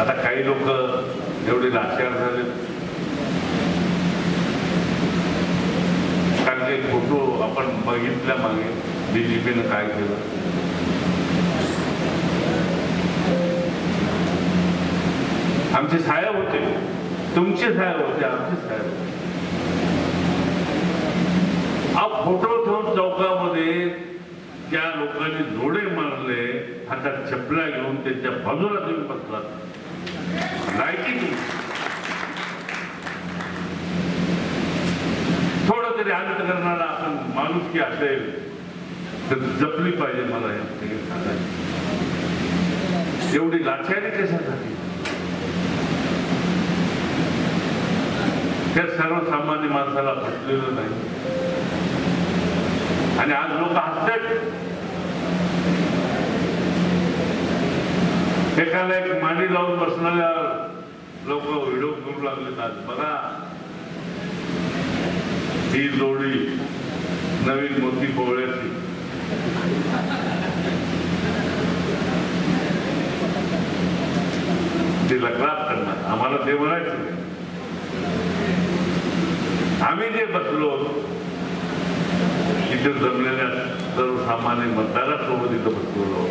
आता काही लोक एवढे लाचार झाले. कारण ते फोटो आपण बघितल्या मागे बीजेपीनं काय केलं. आमचे साहेब होते. तुमचे साहेब होते आमचे साहेब होते. हा फोटो ठेवून चौकामध्ये त्या लोकांनी जोडे मारले हातात चपला घेऊन त्यांच्या बाजूला तुम्ही बसलात लायकी तुम्ही थोडं अंत करणारा आपण माणूस की असेल तर जपली पाहिजे मला हे एवढी लाचारी कशासाठी? त्या सर्वसामान्य माणसाला पटलेलं नाही. आणि आज लोक हसतात. एकाला एक मांडी लावून बसणाऱ्या लोक व्हिडिओ करू लागले आज. बघा. ही जोडी नवीन मोती पोवळ्याची ते लग्नात करणार. आम्हाला ते म्हणायचं. नाही. आम्ही जे बसलो इथे जमलेल्या सर्वसामान्य मतदारासोबत इथं बसलो